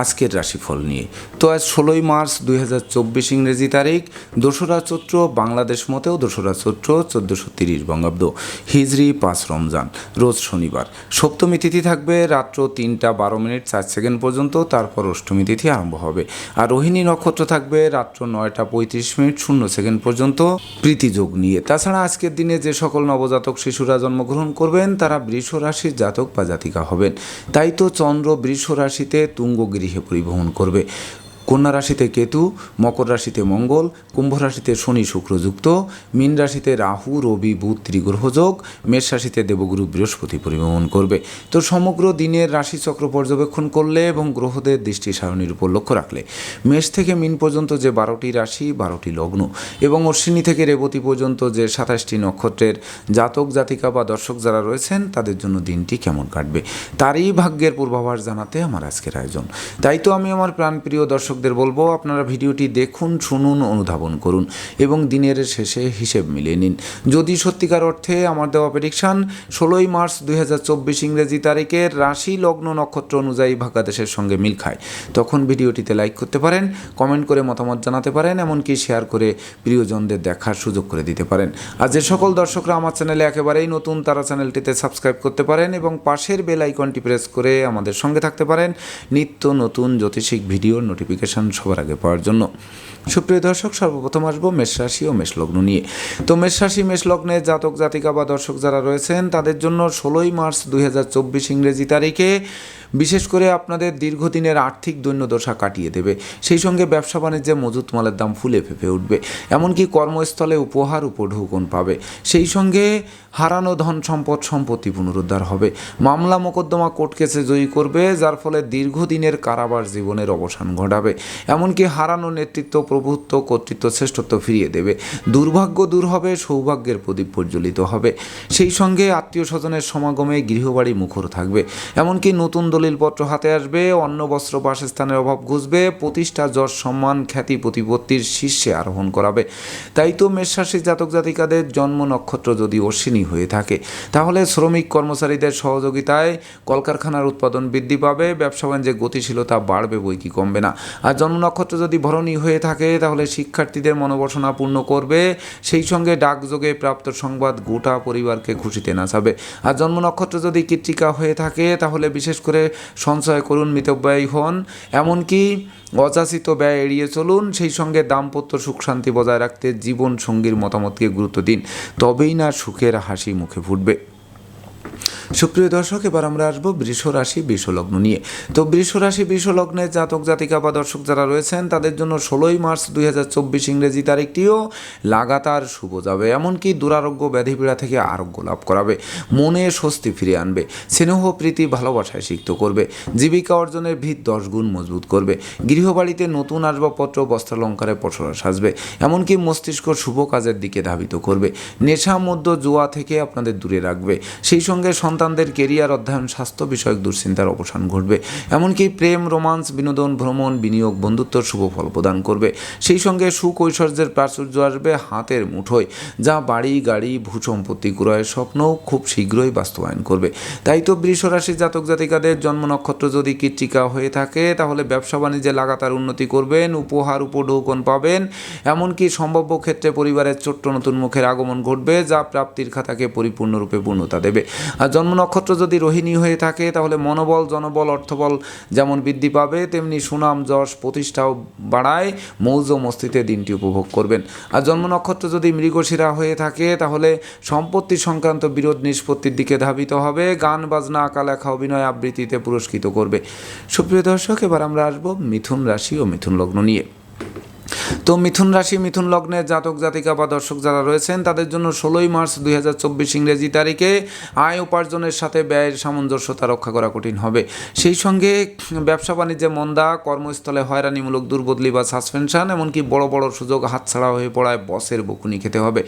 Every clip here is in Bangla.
আজকের রাশিফল নিয়ে। তো আজ ষোলোই মার্চ দুই হাজার চব্বিশ ইংরেজি তারিখ, দোসরা চৈত্র বাংলাদেশ মতেও দোসরা চৈত্র চোদ্দোশো তিরিশ বঙ্গাব্দ। হিজরি পাঁচ রমজান, রোজ শনিবার। সপ্তমী তিথি থাকবে রাত্র তিনটা বারো মিনিট চার সেকেন্ড পর্যন্ত, তারপর অষ্টমী তিথি আরম্ভ হবে। আর রোহিণী নক্ষত্র থাকবে রাত্র নয়টা পঁয়ত্রিশ মিনিট শূন্য সেকেন্ড পর্যন্ত প্রীতিযোগ নিয়ে। তাছাড়া আজকের দিনে যে সকল নবজাতক শিশুরা জন্মগ্রহণ করবেন, তারা বৃষ রাশির জাতক বা জাতিকা হবেন। তাই তো চন্দ্র বৃষ রাশিতে তুঙ্গ গৃহে পরিবহন করবে। কন্যা রাশিতে কেতু, মকর রাশিতে মঙ্গল, কুম্ভ রাশিতে শনি শুক্রযুক্ত মীন রাশিতে রাহু, রবি, বুধ ত্রিগ্রহযোগ মেষ রাশিতে দেবগুরু বৃহস্পতি পরিবহন করবে। তো সমগ্র দিনের রাশিচক্র পর্যবেক্ষণ করলে এবং গ্রহদের দৃষ্টি সারণীর উপর লক্ষ্য রাখলে, মেষ থেকে মিন পর্যন্ত যে বারোটি রাশি, বারোটি লগ্ন এবং অশ্বিনী থেকে রেবতী পর্যন্ত যে সাতাশটি নক্ষত্রের জাতক, জাতিকা বা দর্শক যারা রয়েছেন, তাদের জন্য দিনটি কেমন কাটবে, তারই ভাগ্যের পূর্বাভাস জানাতে আমার আজকের আয়োজন। তাই তো আমি আমার প্রাণপ্রিয় দর্শকদের বলব, আপনারা ভিডিওটি দেখুন, শুনুন, অনুধাবন করুন এবং দিনের শেষে হিসেব মিলিয়ে নিন। যদি সত্যিকার অর্থে আমার দেওয়া প্রেডিকশান ষোলোই মার্চ দুই হাজার চব্বিশ ইংরেজি তারিখের রাশি লগ্ন নক্ষত্র অনুযায়ী ভাগ্যাদেশের সঙ্গে মিল খায়। তখন ভিডিওটিতে লাইক করতে পারেন কমেন্ট করে মতামত জানাতে পারেন, এমনকি শেয়ার করে প্রিয়জনদের দেখার সুযোগ করে দিতে পারেন। আর যে সকল দর্শকরা আমার চ্যানেলে একেবারেই নতুন, তারা চ্যানেলটিতে সাবস্ক্রাইব করতে পারেন এবং পাশের বেল আইকনটি প্রেস করে আমাদের সঙ্গে থাকতে পারেন। নিত্য নতুন জ্যোতিষিক ভিডিওর নোটিফিকেশন সবার আগে পাওয়ার জন্য। সুপ্রিয় দর্শক, সর্বপ্রথম আসব মেষ রাশি ও মেষ লগ্ন নিয়ে। তো মেষ রাশি, মেষ লগ্নে জাতক, জাতিকা বা দর্শক যারা রয়েছেন, তাদের জন্য ষোলোই মার্চ দুই হাজার চব্বিশ ইংরেজি তারিখে বিশেষ করে আপনাদের দীর্ঘদিনের আর্থিক দৈন্যদশা কাটিয়ে দেবে। সেই সঙ্গে ব্যবসা বাণিজ্যে মজুত মালের দাম ফুলে ফেঁপে উঠবে, এমনকি কর্মস্থলে উপহার উপঢৌকন পাবে। সেই সঙ্গে হারানো ধন সম্পদ সম্পত্তি পুনরুদ্ধার হবে। মামলা মোকদ্দমা কোর্ট কেসে জয়ী করবে, যার ফলে দীর্ঘদিনের কারাবার জীবনের অবসান ঘটাবে। এমনকি হারানো নেতৃত্ব প্রভুত্ব কর্তৃত্ব শ্রেষ্ঠত্ব ফিরিয়ে দেবে। দুর্ভাগ্য দূর হবে, সৌভাগ্যের প্রদীপ প্রজ্বলিত হবে। সেই সঙ্গে আত্মীয় স্বজনের সমাগমে গৃহবাড়ি মুখর থাকবে। এমনকি নতুন দলিলপত্র হাতে আসবে, অন্ন, বস্ত্র, বাসস্থানের অভাব ঘুষবে, প্রতিষ্ঠা, যশ, সম্মান, খ্যাতি, প্রতিপত্তির শীর্ষে আরোহণ করাবে। তাই তো মেষরাশি জাতক জাতিকাদের জন্ম নক্ষত্র যদি অশ্বিনী হয়ে থাকে, তাহলে শ্রমিক কর্মচারীদের সহযোগিতায় কলকারখানার উৎপাদন বৃদ্ধি পাবে, ব্যবসা বাণিজ্যে গতিশীলতা বাড়বে, বই কি কমবে না। আর জন্ম নক্ষত্র যদি ভরণী হয়ে থাকে তাহলে শিক্ষার্থীদের মনোবাসনা পূর্ণ করবে। সেই সঙ্গে ডাকযোগে প্রাপ্ত সংবাদ গোটা পরিবারকে খুশিতে নাচাবে। আর জন্ম নক্ষত্র যদি কৃত্রিকা হয়ে থাকে, তাহলে বিশেষ করে সঞ্চয় করুন, মিতব্যয়ী হন। এমনকি অযাচিত ব্যয় এড়িয়ে চলুন, সেই সঙ্গে দাম্পত্য সুখ শান্তি বজায় রাখতে জীবন সঙ্গীর মতামতকে গুরুত্ব দিন। তবেই না সুখের হাসি মুখে ফুটবে। সুপ্রিয় দর্শক, এবার আমরা আসব বৃষ রাশি বৃষলগ্ন নিয়ে। তো বৃষ রাশি বৃষলগ্নের জাতক, জাতিকা বা দর্শক যারা রয়েছেন, তাদের জন্য ষোলোই মার্চ দুই হাজার চব্বিশ ইংরেজি তারিখটিও লাগাতার শুভ যাবে। এমনকি দুরারোগ্য ব্যাধিপীড়া থেকে আরোগ্য লাভ করাবে। মনে স্বস্তি ফিরে আনবে। স্নেহ, প্রীতি, ভালোবাসায় সিক্ত করবে। জীবিকা অর্জনের ভিত দশ গুণ মজবুত করবে। গৃহবাড়িতে নতুন আসবাবপত্র, বস্ত্রালঙ্কারে পসরা সাজবে। এমনকি মস্তিষ্ক শুভ কাজের দিকে ধাবিত করবে। নেশা মধ্য জুয়া থেকে আপনাদের দূরে রাখবে। সেই সঙ্গে সন্তানদের কেরিয়ার, অধ্যয়ন, স্বাস্থ্য বিষয়ক দুশ্চিন্তার অবসান ঘটবে। এমনকি প্রেম, রোমান্স, বিনোদন, ভ্রমণ, বিনিয়োগ, বন্ধুত্বর শুভ ফল প্রদান করবে। সেই সঙ্গে সুখ ঐশ্বর্যের প্রাচুর্য আসবে হাতের মুঠোয়, যা বাড়ি, গাড়ি, ভূসম্পত্তি ক্রয়ের স্বপ্নও খুব শীঘ্রই বাস্তবায়ন করবে। তাই তো বৃষরাশি জাতক জাতিকাদের জন্ম নক্ষত্র যদি কৃত্রিকা হয়ে থাকে, তাহলে ব্যবসা বাণিজ্যে লাগাতার উন্নতি করবেন, উপহার, উপঢৌকন পাবেন। এমনকি সম্ভাব্য ক্ষেত্রে পরিবারের ছোট্ট নতুন মুখের আগমন ঘটবে, যা প্রাপ্তির খাতাকে পরিপূর্ণরূপে পূর্ণতা দেবে। আর জন্ম নক্ষত্র যদি রোহিণী হয়ে থাকে, তাহলে মনোবল, জনবল, অর্থবল যেমন বৃদ্ধি পাবে, তেমনি সুনাম, যশ, প্রতিষ্ঠাও বাড়ায়, মৌজ মস্তিতে দিনটি উপভোগ করবেন। আর জন্ম নক্ষত্র যদি মৃগশিরা হয়ে থাকে, তাহলে সম্পত্তি সংক্রান্ত বিরোধ নিষ্পত্তির দিকে ধাবিত হবে, গান, বাজনা আঁকা লেখা অভিনয় আবৃত্তিতে পুরস্কৃত করবে। সুপ্রিয় দর্শক, এবার আমরা আসব মিথুন রাশি ও মিথুন লগ্ন নিয়ে। তো মিথুন রাশি, মিথুন লগ্নের জাতক, জাতিকা বা দর্শক যারা রয়েছেন, তাদের জন্য ষোলোই মার্চ দুই হাজার চব্বিশ ইংরেজি তারিখে আয় উপার্জনের সাথে ব্যয়ের সামঞ্জস্যতা রক্ষা করা কঠিন হবে। সেই সঙ্গে ব্যবসা বাণিজ্যে মন্দা, কর্মস্থলে হয়রানিমূলক দুর্বদলি বা সাসপেনশন, এমনকি বড় বড় সুযোগ হাতছাড়া হয়ে পড়ায় বসের বকুনি খেতে হবে।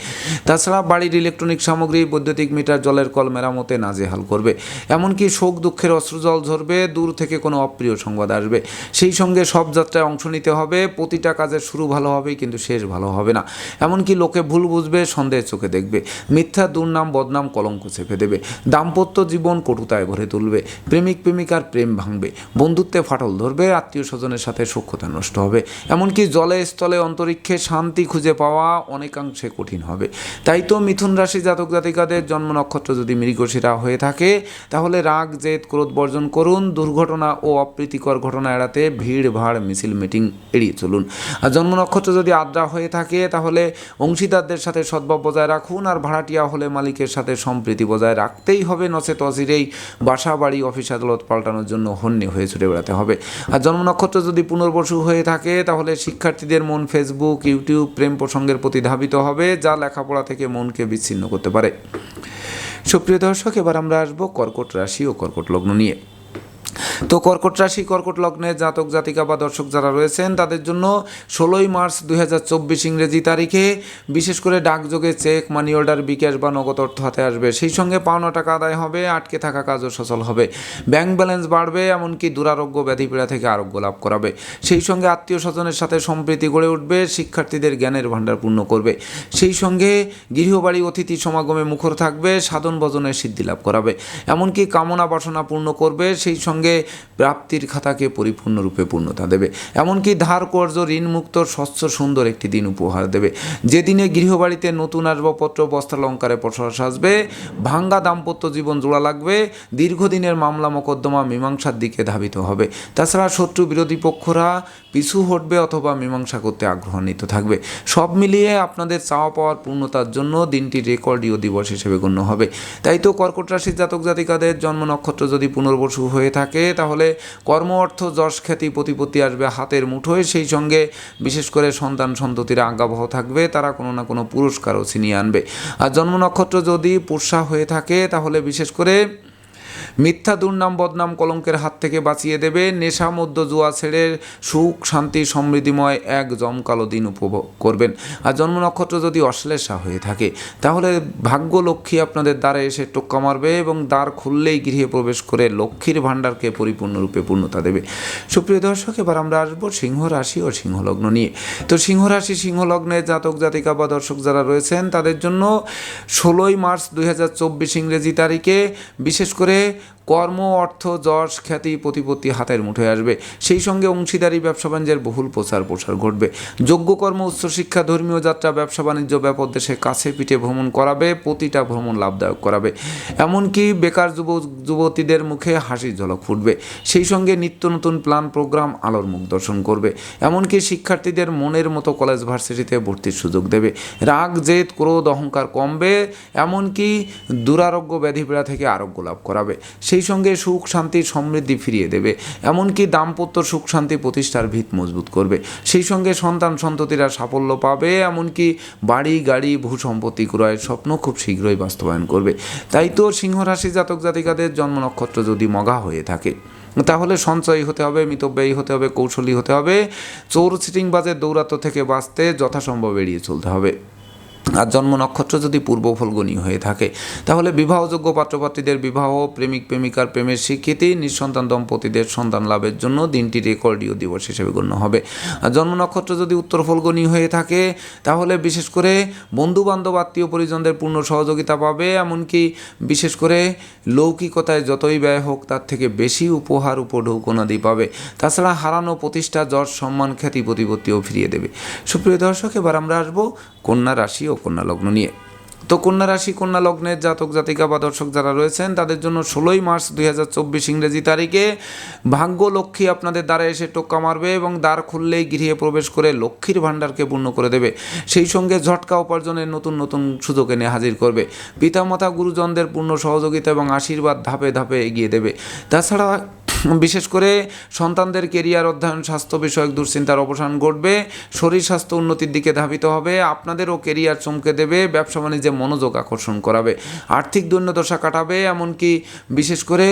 তাছাড়া বাড়ির ইলেকট্রনিক সামগ্রী, বৈদ্যুতিক মিটার, জলের কল মেরামতে নাজেহাল করবে। এমনকি শোক, দুঃখের অশ্রুজল ঝরবে, দূর থেকে কোনো অপ্রিয় সংবাদ আসবে। সেই সঙ্গে সব যাত্রায় অংশ নিতে হবে। প্রতিটা কাজের শুরু ভালো হবে, কিন্তু শেষ ভালো হবে না। এমনকি লোকে ভুল বুঝবে, সন্দেহের চোখে দেখবে। মিথ্যা, দুর্নাম, বদনাম, কলঙ্ক চেপে দেবে। দাম্পত্য জীবন কটুতায় ভরে তুলবে। প্রেমিক, প্রেমিকার প্রেম ভাঙবে। বন্ধুত্বে ফাটল ধরবে, আত্মীয় স্বজনের সাথে সক্ষতা নষ্ট হবে। এমনকি জলে, স্থলে, অন্তরিক্ষে শান্তি খুঁজে পাওয়া অনেকাংশে কঠিন হবে। তাই তো মিথুন রাশি জাতক জাতিকাদের জন্ম নক্ষত্র যদি মৃগশিরা হয়ে থাকে, তাহলে রাগ, জেদ, ক্রোধ বর্জন করুন। দুর্ঘটনা ও অপ্রীতিকর ঘটনা এড়াতে ভিড়, ভাড়, মিছিল, মিটিং এড়িয়ে চলুন। আর জন্ম নক্ষত্র যদি আদ্রা হয়ে থাকে, তাহলে অংশীদারদের সাথে সদ্ভাব বজায় রাখুন আর ভাড়াটিয়া হলে মালিকের সাথে সম্প্রীতি বজায় রাখতেই হবে। নচেত অচিরেই বাসা বাড়ি অফিস আদালত পাল্টানোর জন্য হন্যে হয়ে ছুটে বেড়াতে হবে। আর জন্ম নক্ষত্র যদি পুনর্বসু হয়ে থাকে, তাহলে শিক্ষার্থীদের মন ফেসবুক ইউটিউব প্রেম প্রসঙ্গের প্রতি ধাবিত হবে, যা লেখাপড়া থেকে মনকে বিচ্ছিন্ন করতে পারে। সুপ্রিয় দর্শক, এবার আমরা আসব কর্কট রাশি ও কর্কট লগ্ন নিয়ে। তো কর্কট রাশি, কর্কট লগ্নের জাতক, জাতিকা বা দর্শক যারা রয়েছেন, তাদের জন্য ষোলোই মার্চ দুই হাজার চব্বিশ ইংরেজি তারিখে বিশেষ করে ডাকযোগে চেক মানি অর্ডার বিকাশ বা নগদ অর্থ হাতে আসবে। সেই সঙ্গে পাওনা টাকা আদায় হবে, আটকে থাকা কাজও সচল হবে। ব্যাংক ব্যালেন্স বাড়বে, এমনকি দুরারোগ্য ব্যাধি পীড়া থেকে আরোগ্য লাভ করাবে। সেই সঙ্গে আত্মীয় স্বজনের সাথে সম্প্রীতি গড়ে উঠবে, শিক্ষার্থীদের জ্ঞানের ভাণ্ডার পূর্ণ করবে। সেই সঙ্গে গৃহবাড়ি অতিথি সমাগমে মুখর থাকবে, সাধন ভজনের সিদ্ধি লাভ করাবে। এমনকি কামনা বাসনা পূর্ণ করবে, সেই সঙ্গে প্রাপ্তির খাতাকে পরিপূর্ণরূপে পূর্ণতা দেবে। এমনকি ধার কর্য ঋণমুক্ত স্বচ্ছ সুন্দর একটি দিন উপহার দেবে। যেদিনে গৃহবাড়িতে নতুন আসবাবপত্র, বস্ত্রালঙ্কারে প্রসার আসবে ভাঙ্গা দাম্পত্য জীবন জোড়া লাগবে, দীর্ঘদিনের মামলা মোকদ্দমা মীমাংসার দিকে ধাবিত হবে। তাছাড়া শত্রু বিরোধী পক্ষরা পিছু হটবে অথবা মীমাংসা করতে আগ্রহান্বিত থাকবে। সব মিলিয়ে আপনাদের চাওয়া পাওয়ার পূর্ণতার জন্য দিনটি রেকর্ডীয় দিবস হিসেবে গণ্য হবে। তাই তো কর্কট রাশির জাতক জাতিকাদের জন্ম নক্ষত্র যদি পুনর্বসু হয়ে থাকে, তাহলে কর্ম, অর্থ, যশ, খ্যাতি, প্রতিপত্তি আসবে হাতের মুঠোয়। সেই সঙ্গে বিশেষ করে সন্তান, সন্ততিরা আজ্ঞাবহ থাকবে। তারা কোনো না কোনো পুরস্কারও ছিনিয়ে আনবে। আর জন্ম নক্ষত্র যদি পুষা হয়ে থাকে, তাহলে বিশেষ করে মিথ্যা দুর্নাম, বদনাম কলঙ্কের হাত থেকে বাঁচিয়ে দেবে। নেশা মধ্য জুয়া ছেড়ে সুখ, শান্তি, সমৃদ্ধিময় এক জমকালো দিন উপভোগ করবেন। আর জন্ম নক্ষত্র যদি অশ্লেষা হয়ে থাকে, তাহলে ভাগ্য লক্ষ্মী আপনাদের দ্বারে এসে টোক্কা মারবে এবং দ্বার খুললেই গৃহে প্রবেশ করে লক্ষ্মীর ভাণ্ডারকে পরিপূর্ণরূপে পূর্ণতা দেবে। সুপ্রিয় দর্শক, এবার আমরা আসব সিংহ রাশি ও সিংহলগ্ন নিয়ে। তো সিংহ রাশি সিংহলগ্নের জাতক, জাতিকা বা দর্শক যারা রয়েছেন, তাদের জন্য ষোলোই মার্চ দুই হাজার চব্বিশ ইংরেজি তারিখে বিশেষ করে কর্ম, অর্থ, যশ, খ্যাতি, প্রতিপত্তি হাতের মুঠোয় আসবে। সেই সঙ্গে অংশীদারি ব্যবসা বাণিজ্যের বহুল প্রচার প্রসার ঘটবে। যোগ্য কর্ম উচ্চশিক্ষা ধর্মীয় যাত্রা, ব্যবসা বাণিজ্য, ব্যাপক দেশে কাছে পিঠে ভ্রমণ করাবে, প্রতিটা ভ্রমণ লাভদায়ক করাবে। এমনকি বেকার যুব, যুবতীদের মুখে হাসির ঝলক ফুটবে। সেই সঙ্গে নিত্য নতুন প্ল্যান, প্রোগ্রাম, আলোর মুখ দর্শন করবে। এমনকি শিক্ষার্থীদের মনের মতো কলেজ ভার্সিটিতে ভর্তির সুযোগ দেবে। রাগ, জেদ, ক্রোধ, অহংকার কমবে। এমনকি দুরারোগ্য ব্যাধিপীড়া থেকে আরোগ্য লাভ করাবে। সেই সঙ্গে সুখ শান্তি সমৃদ্ধি ফিরিয়ে দেবে। এমনকি দাম্পত্য সুখ শান্তি প্রতিষ্ঠার ভিত মজবুত করবে। সেই সঙ্গে সন্তান সন্ততিরা সাফল্য পাবে। এমনকি বাড়ি, গাড়ি, ভূ সম্পত্তি ক্রয়ের স্বপ্ন খুব শীঘ্রই বাস্তবায়ন করবে। তাই তো সিংহ রাশি জাতক জাতিকাদের জন্ম নক্ষত্র যদি মগা হয়ে থাকে, তাহলে সঞ্চয়ী হতে হবে, মিতব্যয়ী হতে হবে, কৌশলী হতে হবে। চোর চিটিংবাজের দৌরাত্ম থেকে বাঁচতে যথাসম্ভব এড়িয়ে চলতে হবে। আর জন্ম নক্ষত্র যদি পূর্ব ফলগুনি হয়ে থাকে, তাহলে বিবাহযোগ্য পাত্রপাত্রীদের বিবাহ, প্রেমিক, প্রেমিকার প্রেমের স্বীকৃতি, নিঃসন্তান দম্পতিদের সন্তান লাভের জন্য দিনটি রেকর্ডীয় দিবস হিসেবে গণ্য হবে। আর জন্ম নক্ষত্র যদি উত্তর ফলগুনি হয়ে থাকে, তাহলে বিশেষ করে বন্ধু বান্ধব আত্মীয় পরিজনদের পূর্ণ সহযোগিতা পাবে, এমনকি বিশেষ করে লৌকিকতায় যতই ব্যয় হোক, তার থেকে বেশি উপহার উপঢৌকনাদি পাবে। তাছাড়া হারানো প্রতিষ্ঠা, যশ, সম্মান, খ্যাতি, প্রতিপত্তিও ফিরিয়ে দেবে। সুপ্রিয় দর্শক, এবার আমরা আসব কন্যা রাশি ও কন্যা লগ্ন নিয়ে। তো কন্যা রাশি, কন্যা লগ্নের জাতক, জাতিকা বা দর্শক যারা রয়েছেন, তাদের জন্য ষোলোই মার্চ দুই হাজার চব্বিশ ইংরেজি তারিখে ভাগ্য লক্ষ্মী আপনাদের দ্বারা এসে টোক্কা মারবে এবং দ্বার খুললেই গৃহে প্রবেশ করে লক্ষ্মীর ভাণ্ডারকে পূর্ণ করে দেবে। সেই সঙ্গে ঝটকা উপার্জনের নতুন নতুন সুযোগ এনে হাজির করবে। পিতামাতা, গুরুজনদের পূর্ণ সহযোগিতা এবং আশীর্বাদ ধাপে ধাপে এগিয়ে দেবে। তাছাড়া বিশেষ করে সন্তানদের কেরিয়ার, অধ্যয়ন, স্বাস্থ্য বিষয়ক দুশ্চিন্তার অবসান ঘটবে, শরীর স্বাস্থ্য উন্নতির দিকে ধাবিত হবে, আপনাদেরও কেরিয়ার চমকে দেবে, ব্যবসা বাণিজ্যে মনোযোগ আকর্ষণ করাবে, আর্থিক দৈন্যদশা কাটাবে, এমনকি বিশেষ করে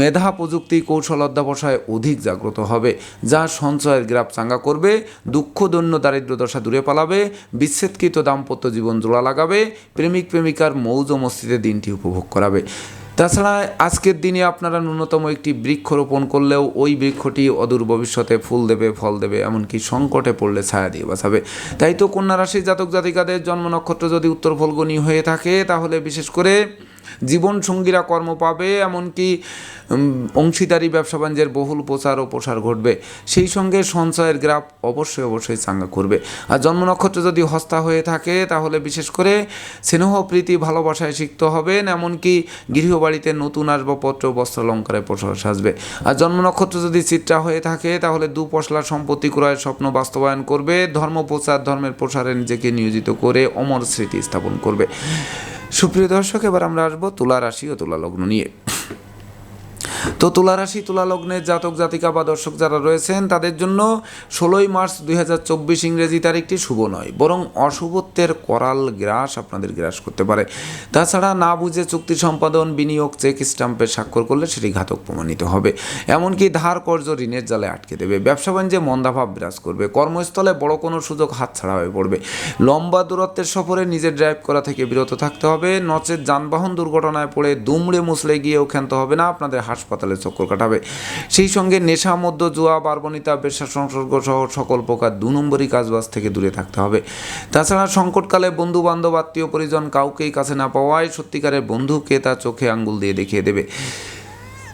মেধা, প্রযুক্তি, কৌশল অধ্যাবসায় অধিক জাগ্রত হবে, যা সঞ্চয়ের গ্রাফ চাঙ্গা করবে, দুঃখ, দৈন্য, দারিদ্র দশা দূরে পালাবে, বিচ্ছেদকৃত দাম্পত্য জীবন জোড়া লাগাবে, প্রেমিক, প্রেমিকার মৌজ মস্তিতে দিনটি উপভোগ করাবে। তাছাড়া আজকের দিনে আপনারা ন্যূনতম একটি বৃক্ষ রোপণ করলেও ওই বৃক্ষটি অদূর ভবিষ্যতে ফুল দেবে, ফল দেবে, এমনকি সংকটে পড়লে ছায়া দিয়ে বাঁচাবে। তাই তো কন্যা রাশির জাতক জাতিকাদের জন্ম নক্ষত্র যদি উত্তর ফলগণী হয়ে থাকে, তাহলে বিশেষ করে জীবন সঙ্গীরা কর্ম পাবে, এমনকি অংশীদারি ব্যবসা বাণিজ্যের বহুল প্রচার ও প্রসার ঘটবে। সেই সঙ্গে সঞ্চয়ের গ্রাফ অবশ্যই অবশ্যই চাঙ্গা করবে। আর জন্ম নক্ষত্র যদি হস্তা হয়ে থাকে, তাহলে বিশেষ করে স্নেহ, প্রীতি, ভালোবাসায় সিক্ত হবেন, এমনকি গৃহবাড়িতে নতুন আসবাবপত্র বস্ত্র অলঙ্কারে প্রসার সাজবে। আর জন্ম নক্ষত্র যদি চিত্রা হয়ে থাকে, তাহলে দু পশলা সম্পত্তি ক্রয়ের স্বপ্ন বাস্তবায়ন করবে, ধর্ম প্রচার, ধর্মের প্রসারে নিজেকে নিয়োজিত করে অমর স্মৃতি স্থাপন করবে। সুপ্রিয় দর্শক এবার আমরা আসব তুলা রাশি ও তুলা লগ্ন নিয়ে। তো তুলা রাশি তুলা লগ্নের জাতক, জাতিকা বা দর্শক যারা রয়েছেন, তাদের জন্য ষোলোই মার্চ দুই হাজার চব্বিশ ইংরেজি তারিখটি শুভ নয়, বরং অশুভত্বের করাল গ্রাস আপনাদের গ্রাস করতে পারে। তাছাড়া না বুঝে চুক্তি সম্পাদন, বিনিয়োগ, চেক স্টাম্পে স্বাক্ষর করলে সেটি ঘাতক প্রমাণিত হবে। এমনকি ধার কর্য ঋণের জালে আটকে দেবে। ব্যবসা বাণিজ্যে মন্দাভাব বিরাজ করবে। কর্মস্থলে বড় কোনো সুযোগ হাতছাড়া হয়ে পড়বে। লম্বা দূরত্বের সফরে নিজের ড্রাইভ করা থেকে বিরত থাকতে হবে। নচেত যানবাহন দুর্ঘটনায় পড়ে দুমড়ে মুসলে গিয়েও ক্ষান্ত হবে না আপনাদের হাসপাতালে চক্কর কাটাবে। সেই সঙ্গে নেশা মধ্য জুয়া বার্বনিতা পেশা সংসর্গ সহ সকল প্রকার দু নম্বরই কাজবাজ থেকে দূরে থাকতে হবে। তাছাড়া সংকটকালে বন্ধু বান্ধব আত্মীয়, পরিজন কাউকেই কাছে না পাওয়ায় সত্যিকারের বন্ধুকে তা চোখে আঙ্গুল দিয়ে দেখিয়ে দেবে।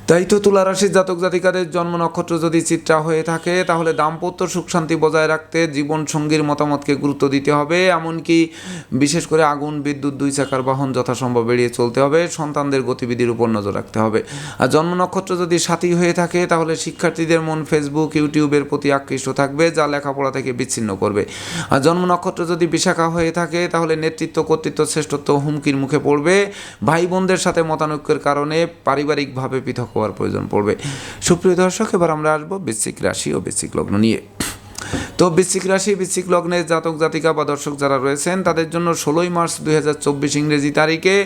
তাই তো তুলা রাশির জাতক জাতিকাদের জন্ম নক্ষত্র যদি চিত্রা হয়ে থাকে, তাহলে দাম্পত্য সুখ শান্তি বজায় রাখতে জীবন সঙ্গীর মতামতকে গুরুত্ব দিতে হবে। এমনকি বিশেষ করে আগুন, বিদ্যুৎ, দুই চাকার বাহন যথাসম্ভব এড়িয়ে চলতে হবে। সন্তানদের গতিবিধির উপর নজর রাখতে হবে। আর জন্ম নক্ষত্র যদি সাথী হয়ে থাকে, তাহলে শিক্ষার্থীদের মন ফেসবুক ইউটিউবের প্রতি আকৃষ্ট থাকবে, যা লেখাপড়া থেকে বিচ্ছিন্ন করবে। আর জন্ম নক্ষত্র যদি বিশাখা হয়ে থাকে, তাহলে নেতৃত্ব, কর্তৃত্ব, শ্রেষ্ঠত্ব হুমকির মুখে পড়বে। ভাই বোনদের সাথে মতানৈক্যের কারণে পারিবারিকভাবে পৃথক হওয়ার প্রয়োজন পড়বে। সুপ্রিয় দর্শক, এবার আমরা আসব বৃশ্চিক রাশি ও বৃশ্চিক লগ্ন নিয়ে। তো বৃশ্চিক রাশি, বৃশ্চিক লগ্নের জাতক জাতিকা বা দর্শক যারা রয়েছেন, তাদের জন্য ষোলোই মার্চ দুই হাজার চব্বিশ ইংরেজি তারিখে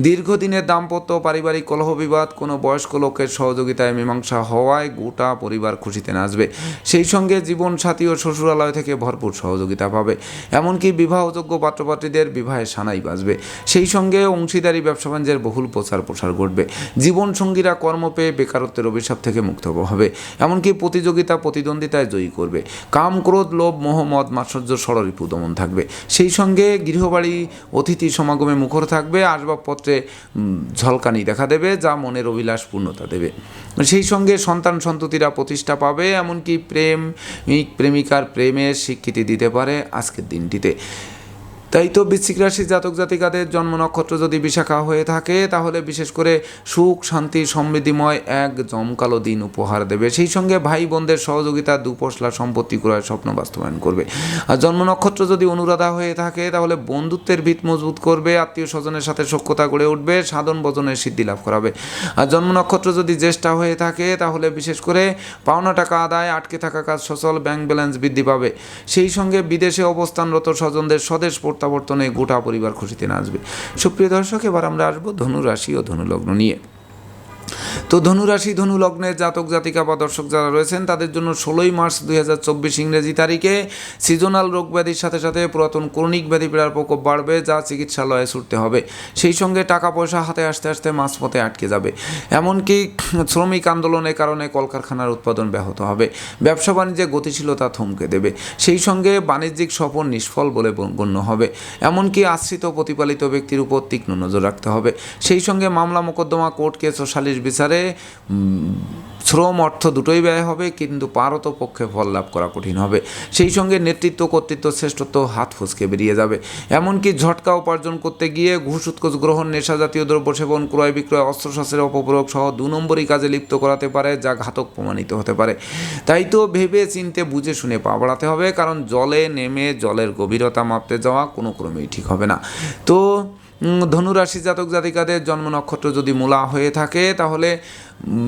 দীর্ঘদিনের দাম্পত্য পারিবারিক কলহ বিবাদ, কোনো বয়স্ক লোকের সহযোগিতায় মীমাংসা হওয়ায় গোটা পরিবার খুশিতে নাচবে। সেই সঙ্গে জীবন সাথী ও শ্বশুরালয় থেকে ভরপুর সহযোগিতা পাবে। এমনকি বিবাহযোগ্য পাত্রপাত্রীদের বিবাহে সানাই বাজবে। সেই সঙ্গে অংশীদারি ব্যবসা বাণিজ্যের বহুল প্রচার প্রসার ঘটবে। জীবন সঙ্গীরা কর্ম পেয়ে বেকারত্বের অভিশাপ থেকে মুক্ত হবে। এমনকি প্রতিযোগিতা, প্রতিদ্বন্দ্বিতায় জয়ী করবে। কাম, ক্রোধ, লোভ, মোহ, মদ, মাৎসর্য ষড়রিপু দমন থাকবে। সেই সঙ্গে গৃহবাড়ি, অতিথি সমাগমে মুখর থাকবে। আসবাবপত্রে উম, ঝলকানি দেখা দেবে যা মনের অভিলাষ পূর্ণতা দেবে। সেই সঙ্গে সন্তান সন্ততিরা প্রতিষ্ঠা পাবে এমনকি প্রেম প্রেমিকার প্রেমের স্বীকৃতি দিতে পারে আজকের দিনটিতে। তাই তো বৃশ্চিক রাশির জাতক জাতিকাদের জন্ম নক্ষত্র যদি বিশাখা হয়ে থাকে, তাহলে বিশেষ করে সুখ, শান্তি, সমৃদ্ধিময় এক জমকালো দিন উপহার দেবে। সেই সঙ্গে ভাই বোনদের সহযোগিতা দুপশলা সম্পত্তি ক্রয়ের স্বপ্ন বাস্তবায়ন করবে। আর জন্ম নক্ষত্র যদি অনুরাধা হয়ে থাকে, তাহলে বন্ধুত্বের ভিত মজবুত করবে, আত্মীয় স্বজনের সাথে সখ্যতা গড়ে উঠবে, সাধন ভজনের সিদ্ধি লাভ করাবে। আর জন্ম নক্ষত্র যদি জ্যেষ্ঠা হয়ে থাকে, তাহলে বিশেষ করে পাওনা টাকা আদায়, আটকে থাকা কাজ সচল, ব্যাংক ব্যালেন্স বৃদ্ধি পাবে। সেই সঙ্গে বিদেশে অবস্থানরত স্বজনদের স্বদেশ প্রত্যাবর্তনে গোটা পরিবার খুশিতে নাচবে। সুপ্রিয় দর্শক, এবার আমরা আসব ধনু রাশি ও ধনুলগ্ন নিয়ে। তো ধনুরাশি ধনু লগ্নের জাতক, জাতিকা বা দর্শক যারা রয়েছেন, তাদের জন্য ষোলোই মার্চ দুই হাজার চব্বিশ ইংরেজি তারিখে সিজনাল রোগ ব্যাধির সাথে সাথে পুরাতন ক্রনিক ব্যাধি পীড়ার প্রকোপ বাড়বে, যা চিকিৎসালয়ে ছুটতে হবে। সেই সঙ্গে টাকা পয়সা হাতে আসতে আসতে মাঝপথে আটকে যাবে। এমনকি শ্রমিক আন্দোলনের কারণে কলকারখানার উৎপাদন ব্যাহত হবে। ব্যবসা বাণিজ্যে গতিশীলতা থমকে দেবে। সেই সঙ্গে বাণিজ্যিক সফর নিষ্ফল বলে গণ্য হবে। এমনকি আশ্রিত প্রতিপালিত ব্যক্তির উপর তীক্ষ্ণ নজর রাখতে হবে। সেই সঙ্গে মামলা মোকদ্দমা কোর্ট কেস ও সালিশ বিচারে উম, শ্রম অর্থ দুটোই ব্যয় হবে কিন্তু পারত পক্ষে ফল লাভ করা কঠিন হবে। সেই সঙ্গে নেতৃত্ব কর্তৃত্ব শ্রেষ্ঠত্ব হাত ফসকে বেরিয়ে যাবে। এমনকি ঝটকা উপার্জন করতে গিয়ে ঘুষ গ্রহণ নেশা জাতীয় দ্রব্য সেবন ক্রয় বিক্রয় অস্ত্রশস্ত্রের অপপ্রয়োগ সহ দু নম্বরই কাজে লিপ্ত করাতে পারে যা ঘাতক প্রমাণিত হতে পারে। তাই তো ভেবে চিনতে বুঝে শুনে পা বাড়াতে হবে কারণ জলে নেমে জলের গভীরতা মাপতে যাওয়া কোনো ক্রমেই ঠিক হবে না। তো ধনুরাশি জাতক জাতিকাদের জন্ম নক্ষত্র যদি মূলা হয়ে থাকে তাহলে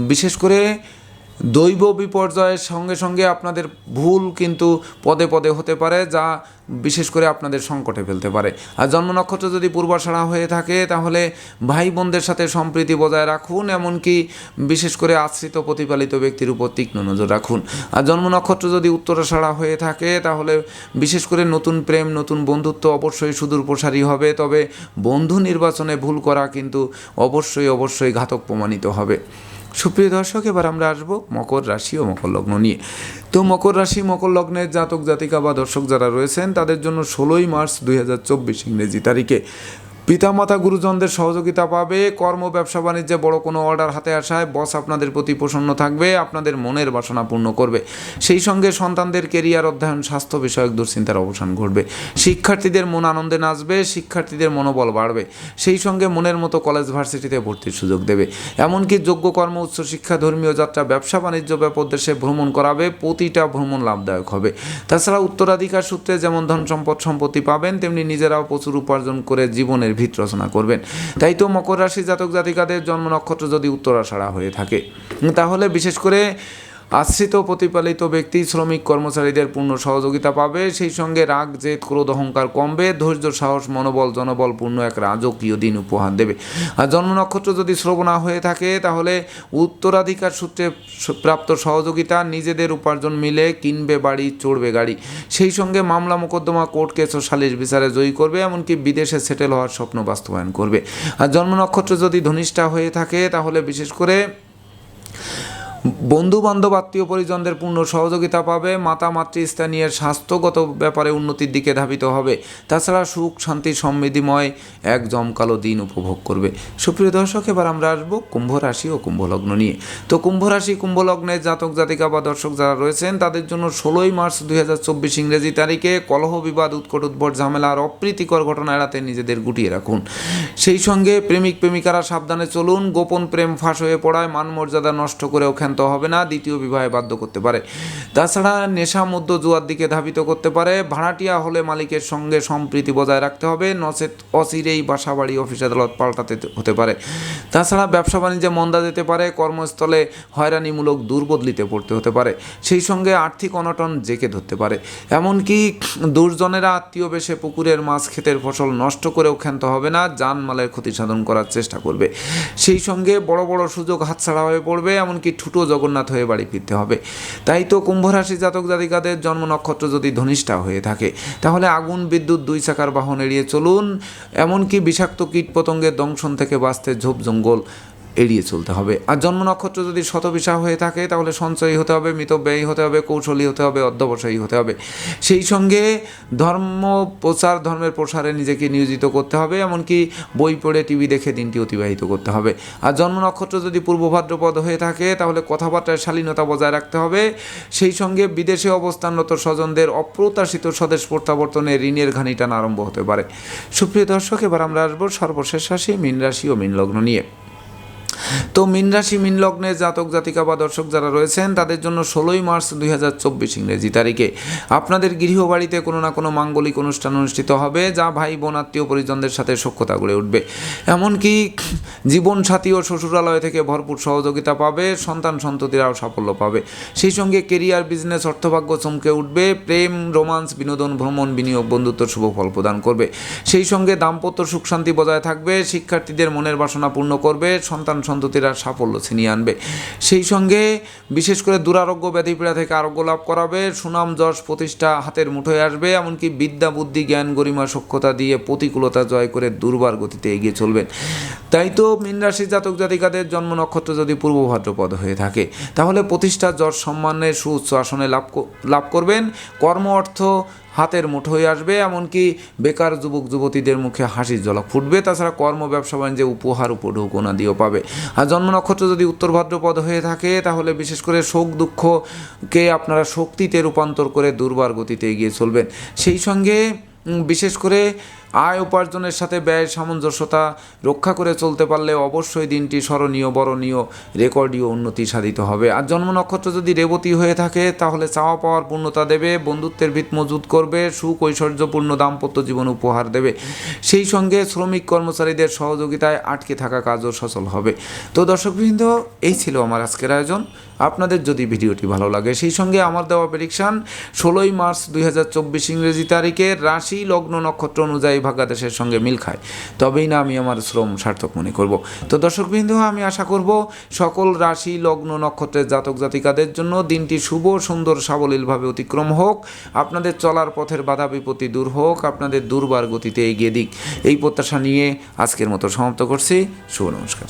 বিশেষ করে দৈব বিপর্যয়ের সঙ্গে সঙ্গে আপনাদের ভুল কিন্তু পদে পদে হতে পারে, যা বিশেষ করে আপনাদের সংকটে ফেলতে পারে। আর জন্ম নক্ষত্র যদি পূর্বাষাঢ়া হয়ে থাকে, তাহলে ভাই বোনদের সাথে সম্প্রীতি বজায় রাখুন, এমনকি বিশেষ করে আশ্রিত প্রতিপালিত ব্যক্তির উপর তীক্ষ্ণ নজর রাখুন। আর জন্ম নক্ষত্র যদি উত্তরাষাঢ়া হয়ে থাকে, তাহলে বিশেষ করে নতুন প্রেম, নতুন বন্ধুত্ব অবশ্যই সুদূর প্রসারী হবে, তবে বন্ধু নির্বাচনে ভুল করা কিন্তু অবশ্যই অবশ্যই ঘাতক প্রমাণিত হবে। সুপ্রিয় দর্শক, এবার আমরা আসব মকর রাশি ও মকর লগ্ন নিয়ে। তো মকর রাশি, মকর লগ্নের জাতক জাতিকা বা দর্শক যারা রয়েছেন, তাদের জন্য ষোলোই মার্চ দুই হাজার চব্বিশ ইংরেজি তারিখে। পিতামাতা গুরুজনদের সহযোগিতা পাবে, কর্ম, ব্যবসা, বাণিজ্যে বড় কোনো অর্ডার হাতে আসায় বস আপনাদের প্রতি প্রসন্ন থাকবে, আপনাদের মনের বাসনা পূর্ণ করবে। সেই সঙ্গে সন্তানদের কেরিয়ার অধ্যয়ন, স্বাস্থ্য বিষয়ক দুশ্চিন্তার অবসান ঘটবে। শিক্ষার্থীদের মন আনন্দে নাচবে, শিক্ষার্থীদের মনোবল বাড়বে। সেই সঙ্গে মনের মতো কলেজ ভার্সিটিতে ভর্তির সুযোগ দেবে। এমনকি যোগ্য কর্ম উচ্চশিক্ষা ধর্মীয় যাত্রা, ব্যবসা, বাণিজ্য ব্যাপক দেশে ভ্রমণ করাবে, প্রতিটা ভ্রমণ লাভদায়ক হবে। তাছাড়া উত্তরাধিকার সূত্রে যেমন ধন সম্পদ, সম্পত্তি পাবেন, তেমনি নিজেরাও প্রচুর উপার্জন করে জীবনের ভিত রচনা করবেন। তাই তো মকর রাশি জাতক জাতিকাদের জন্ম নক্ষত্র যদি উত্তরাষাড়া হয়ে থাকে। তাহলে বিশেষ করে আশ্রিত প্রতিপালিত ব্যক্তি, শ্রমিক, কর্মচারীদের পূর্ণ সহযোগিতা পাবে। সেই সঙ্গে রাগ, জেদ, ক্রোধ, অহংকার কমবে। ধৈর্য, সাহস, মনোবল, জনবল পূর্ণ এক রাজকীয় দিন উপহার দেবে। আর জন্ম নক্ষত্র যদি শ্রবণা হয়ে থাকে, তাহলে উত্তরাধিকার সূত্রে প্রাপ্ত সহযোগিতা নিজেদের উপার্জন মিলে কিনবে বাড়ি, চড়বে গাড়ি। সেই সঙ্গে মামলা মোকদ্দমা, কোর্ট কেস ও সালিশ বিচারে জয়ী করবে, এমনকি বিদেশে সেটেল হওয়ার স্বপ্ন বাস্তবায়ন করবে। আর জন্ম নক্ষত্র যদি ধনিষ্ঠা হয়ে থাকে, তাহলে বিশেষ করে বন্ধু বান্ধব আত্মীয় পরিজনদের পূর্ণ সহযোগিতা পাবে, মাতা, মাতৃস্থানীয় স্বাস্থ্যগত ব্যাপারে উন্নতির দিকে ধাবিত হবে। তাছাড়া সুখ, শান্তি, সমৃদ্ধিময় এক জমকালো দিন উপভোগ করবে। সুপ্রিয় দর্শক, এবার আমরা আসব কুম্ভ রাশি ও কুম্ভ লগ্ন নিয়ে। তো কুম্ভ রাশি, কুম্ভ লগ্নের জাতক, জাতিকা বা দর্শক যারা রয়েছেন, তাদের জন্য ষোলোই মার্চ দুই হাজার চব্বিশ ইংরেজি তারিখে কলহ বিবাদ, উৎকট উদ্ভট ঝামেলা আর অপ্রীতিকর ঘটনা এড়াতে নিজেদের গুটিয়ে রাখুন। সেই সঙ্গে প্রেমিক প্রেমিকারা সাবধানে চলুন, গোপন প্রেম ফাঁস হয়ে পড়ায় মান মর্যাদা নষ্ট করেও ক্ষান্ত হবে না, দ্বিতীয় বিবাহে বাধ্য করতে পারে। তাছাড়া নেশা মধ্য জুয়ার দিকে ধাবিত করতে পারে। ভাড়াটিয়া হলে মালিকের সঙ্গে সম্প্রীতি বজায় রাখতে হবে। নচেত অচিরেই বাসা বাড়ি অফিস আদালত পাল্টাতে হতে পারে। তাছাড়া ব্যবসা বাণিজ্যে মন্দা যেতে পারে। কর্মস্থলে হয়রানিমূলক দুর্বদলিতে পড়তে হতে পারে। সেই সঙ্গে আর্থিক অনটন জেকে ধরতে পারে। এমনকি দুর্জনেরা আত্মীয় বেশে পুকুরের মাছ ক্ষেতের ফসল নষ্ট করেও ক্ষান্ত হবে না জানমালের ক্ষতি সাধন করার চেষ্টা করবে। সেই সঙ্গে বড় বড় সুযোগ হাতছাড়া হয়ে পড়বে। এমনকি ঠুটো জগন্নাথ হয়ে বাড়ি ফিরতে হবে। তাই তো কুম্ভরাশি জাতক জাতিকাদের জন্ম নক্ষত্র যদি ধনিষ্ঠা হয়ে থাকে, তাহলে আগুন, বিদ্যুৎ, দুই চাকার বাহন এড়িয়ে চলুন। এমনকি বিষাক্ত কীট পতঙ্গের দংশন থেকে বাঁচতে ঝোপ জঙ্গল এড়িয়ে চলতে হবে। আর জন্ম নক্ষত্র যদি শতবিশা হয়ে থাকে, তাহলে সঞ্চয়ী হতে হবে, মিতব্যয়ী হতে হবে, কৌশলী হতে হবে, অধ্যবসায়ী হতে হবে। সেই সঙ্গে ধর্ম, প্রচার, ধর্মের প্রসারে নিজেকে নিয়োজিত করতে হবে, এমনকি বই পড়ে টিভি দেখে দিনটি অতিবাহিত করতে হবে। আর জন্ম নক্ষত্র যদি পূর্ব ভাদ্রপদ হয়ে থাকে, তাহলে কথাবার্তায় শালীনতা বজায় রাখতে হবে। সেই সঙ্গে বিদেশে অবস্থানরত স্বজনদের অপ্রত্যাশিত স্বদেশ প্রত্যাবর্তনে ঋণের ঘানি আরম্ভ হতে পারে। সুপ্রিয় দর্শক, এবার আমরা আসব সর্বশেষ রাশি, মীন রাশি ও মীন লগ্ন নিয়ে। তো মীন রাশি, মীন লগ্নের জাতক, জাতিকা বা দর্শক যারা রয়েছেন, তাদের জন্য ষোলোই মার্চ দুই হাজার চব্বিশ ইংরেজি তারিখে। আপনাদের গৃহবাড়িতে কোনো না কোনো মাঙ্গলিক অনুষ্ঠান অনুষ্ঠিত হবে, যা ভাই, বোন, আত্মীয় পরিজনদের সাথে সখ্যতা গড়ে উঠবে। এমনকি জীবনসাথী ও শ্বশুরালয় থেকে ভরপুর সহযোগিতা পাবে, সন্তান সন্ততিরাও সাফল্য পাবে। সেই সঙ্গে কেরিয়ার, বিজনেস, অর্থভাগ্য চমকে উঠবে, প্রেম, রোমান্স, বিনোদন, ভ্রমণ, বিনিয়োগ, বন্ধুত্ব, শুভ ফল প্রদান করবে। সেই সঙ্গে দাম্পত্য সুখ শান্তি বজায় থাকবে, শিক্ষার্থীদের মনের বাসনা পূর্ণ করবে, সন্তান সন্ততিরা সাফল্য ছিনিয়ে আনবে। সেই সঙ্গে বিশেষ করে দুরারোগ্য ব্যাধিপীড়া থেকে আরোগ্য লাভ করাবে, সুনাম, যশ, প্রতিষ্ঠা হাতের মুঠোয় আসবে, এমনকি বিদ্যা, বুদ্ধি, জ্ঞান, গরিমা, সক্ষতা দিয়ে প্রতিকূলতা জয় করে দুর্বার গতিতে এগিয়ে চলবেন। তাই তো মীন রাশি জাতক জাতিকাদের জন্ম নক্ষত্র যদি পূর্ব ভাদ্রপদ হয়ে থাকে, তাহলে প্রতিষ্ঠা, যশ, সম্মানের সুউচ্চ আসনে লাভ লাভ করবেন। কর্ম, অর্থ হাতের মুঠোয় আসবে, এমনকি বেকার যুবক যুবতীদের মুখে হাসির ঝলক ফুটবে, তাছাড়া কর্ম ব্যবসা বাণিজ্যে উপহার উপঢৌকনা দিয়েও পাবে। আর জন্ম নক্ষত্র যদি উত্তর ভাদ্রপদ হয়ে থাকে, তাহলে বিশেষ করে শোক দুঃখকে আপনারা শক্তিতে রূপান্তর করে দুর্বার গতিতে এগিয়ে চলবেন। সেই সঙ্গে বিশেষ করে আয় উপার্জনের সাথে ব্যয় সামঞ্জস্যতা রক্ষা করে চলতে পারলে অবশ্যই দিনটি স্মরণীয়, বরণীয়, রেকর্ডীয় উন্নতি সাধিত হবে। আর জন্ম নক্ষত্র যদি রেবতী হয়ে থাকে, তাহলে চাওয়া পাওয়ার পূর্ণতা দেবে, বন্ধুত্বের ভিত মজুত করবে সুখ ঐশ্বর্যপূর্ণ দাম্পত্য জীবন উপহার দেবে। সেই সঙ্গে শ্রমিক কর্মচারীদের সহযোগিতায় আটকে থাকা কাজও সচল হবে। তো দর্শকবৃন্দ, এই ছিল আমার আজকের আয়োজন। আপনাদের যদি ভিডিওটি ভালো লাগে, সেই সঙ্গে আমার দেওয়া প্রেডিকশান ষোলোই মার্চ দুই হাজার চব্বিশ ইংরেজি তারিখে রাশি লগ্ন নক্ষত্র অনুযায়ী ভাগ্যাদেশের সঙ্গে মিল খায়। তবেই না আমি আমার শ্রম সার্থক মনে করব। তো দর্শক দর্শকবৃন্দ আমি আশা করব সকল রাশি লগ্ন নক্ষত্রের জাতক জাতিকাদের জন্য দিনটি শুভ, সুন্দর, সাবলীলভাবে অতিক্রম হোক। আপনাদের চলার পথের বাধা বিপত্তি দূর হোক, আপনাদের দুর্বার গতিতে এগিয়ে দিক। এই প্রত্যাশা নিয়ে আজকের মতো সমাপ্ত করছি। শুভ নমস্কার।